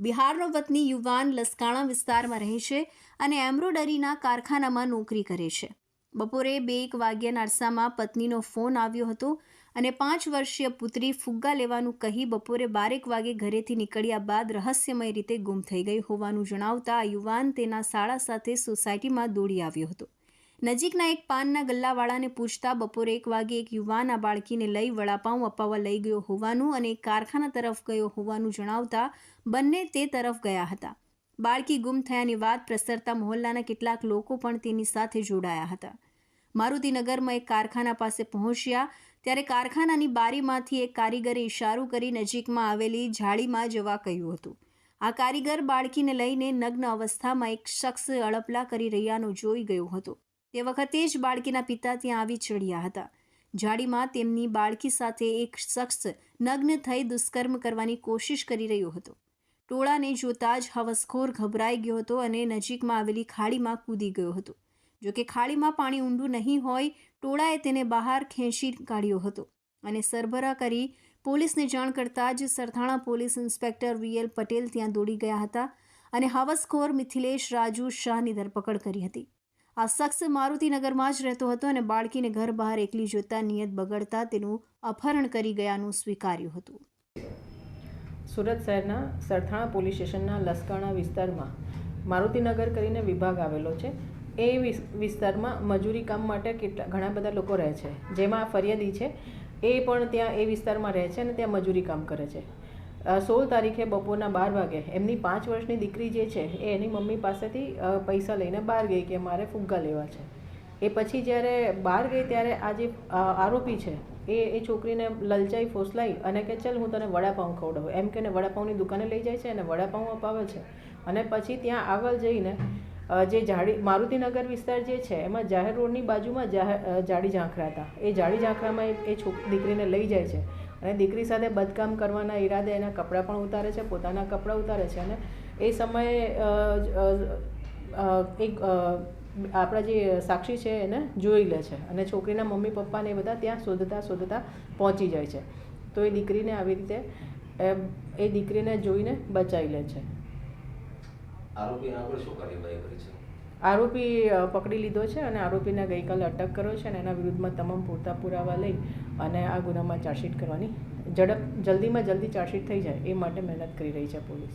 બિહારનો વતની યુવાન લસકાણા વિસ્તારમાં રહે છે અને એમ્બ્રોડરીના કારખાનામાં નોકરી કરે છે. બપોરે બે એક વાગ્યાના અરસામાં પત્નીનો ફોન આવ્યો હતો અને પાંચ વર્ષીય પુત્રી ફુગ્ગા લેવાનું કહી બપોરે બારેક વાગે ઘરેથી નીકળ્યા બાદ રહસ્યમય રીતે ગુમ થઈ ગઈ હોવાનું જણાવતા યુવાન તેના શાળા સાથે સોસાયટીમાં દોડી આવ્યો હતો. નજીકના એક પાનના ગલ્લાવાળાને પૂછતા બપોરે એક વાગે એક યુવાન આ બાળકીને લઈ વડાપાઉં અપાવવા લઈ ગયો હોવાનું અને કારખાના તરફ ગયો હોવાનું જણાવતા બંને તે તરફ ગયા હતા. બાળકી ગુમ થયાની વાત પ્રસરતા મહોલ્લાના કેટલાક લોકો પણ તેની સાથે જોડાયા હતા. મારુતિનગરમાં એક કારખાના પાસે પહોંચ્યા, ત્યારે કારખાનાની બારીમાંથી એક કારીગરે ઇશારો કરી નજીકમાં આવેલી જાળીમાં જવા કહ્યું હતું. આ કારીગર બાળકીને લઈને નગ્ન અવસ્થામાં એક શખ્સ અળપલા કરી રહ્યાનો જોઈ ગયો હતો. તે વખતે જ બાળકીના પિતા ત્યાં આવી ચડ્યા હતા. જાડીમાં તેમની બાળકી સાથે એક શખ્સ નગ્ન થઈ દુષ્કર્મ કરવાની કોશિશ કરી રહ્યો હતો. ટોળાને જોતા જ હવસખોર ગભરાઈ ગયો હતો અને નજીકમાં આવેલી ખાડીમાં કૂદી ગયો હતો. જો કે ખાડીમાં પાણી ઊંડું નહીં હોય, ટોળાએ તેને બહાર ખેંચી કાઢ્યો હતો અને સરભરા કરી પોલીસને જાણ કરતાં જ Sarthana police inspector VL Patel ત્યાં દોડી ગયા હતા અને હવસખોર મિથિલેશ રાજુ શાહની ધરપકડ કરી હતી. આ શખ્સ મારુતિનગરમાં જ રહેતો હતો અને બાળકીને ઘર બહાર એકલી જોતા નિયત બગડતા તેનું અપહરણ કરી ગયાનું સ્વીકાર્યું હતું. સુરત શહેરના સરથાણા પોલીસ સ્ટેશનના લસકાણા વિસ્તારમાં મારુતિનગર કરીને વિભાગ આવેલો છે. એ વિસ- વિસ્તારમાં મજૂરી કામ માટે કેટલા, ઘણા બધા લોકો રહે છે. જેમાં ફરિયાદી છે. એ પણ ત્યાં એ વિસ્તારમાં રહે છે અને ત્યાં મજૂરી કામ કરે છે. સોળ તારીખે બપોરના બાર વાગે. એમની પાંચ વર્ષની દીકરી જે છે, એ એની મમ્મી પાસેથી પૈસા લઈને બહાર ગઈ કે મારે ફુગ્ગા લેવા છે. એ પછી જ્યારે બહાર ગઈ ત્યારે આ જે આરોપી છે, એ એ છોકરીને લલચાઈ, ફોસલાઈ અને કે ચલ હું તને વડાપાઉં ખવડાવું. એમ કે વડાપાઉંની દુકાને લઈ જાય છે અને વડાપાઉં અપાવે છે. અને પછી ત્યાં આગળ જઈને જે જાડી મારુતિનગર વિસ્તાર જે છે, એમાં જાહેર રોડની બાજુમાં જાડી ઝાંખરા હતા. એ જાડી ઝાંખરામાં એ છોક, દીકરીને લઈ જાય છે. અને દીકરી સાથે બદકામ કરવાના ઈરાદે એના કપડાં પણ ઉતારે છે, પોતાના કપડાં ઉતારે છે અને એ સમયે એક આપણા જે સાક્ષી છે એને જોઈ લે છે અને છોકરીના મમ્મી પપ્પાને એ બધા ત્યાં શોધતા શોધતા પહોંચી જાય છે. તો એ દીકરીને આવી રીતે એ દીકરીને જોઈને બચાવી લે છે. આરોપી આગળ શું કાર્યવાહી કરી છે? આરોપી પકડી લીધો છે અને આરોપીને ગઈકાલે અટક કર્યો છે અને એના વિરુદ્ધમાં તમામ પૂરતા પુરાવા લઈ અને આ ગુનામાં ચાર્જશીટ કરવાની ઝડપ, જલ્દીમાં જલ્દી ચાર્જશીટ થઈ જાય એ માટે મહેનત કરી રહી છે પોલીસ.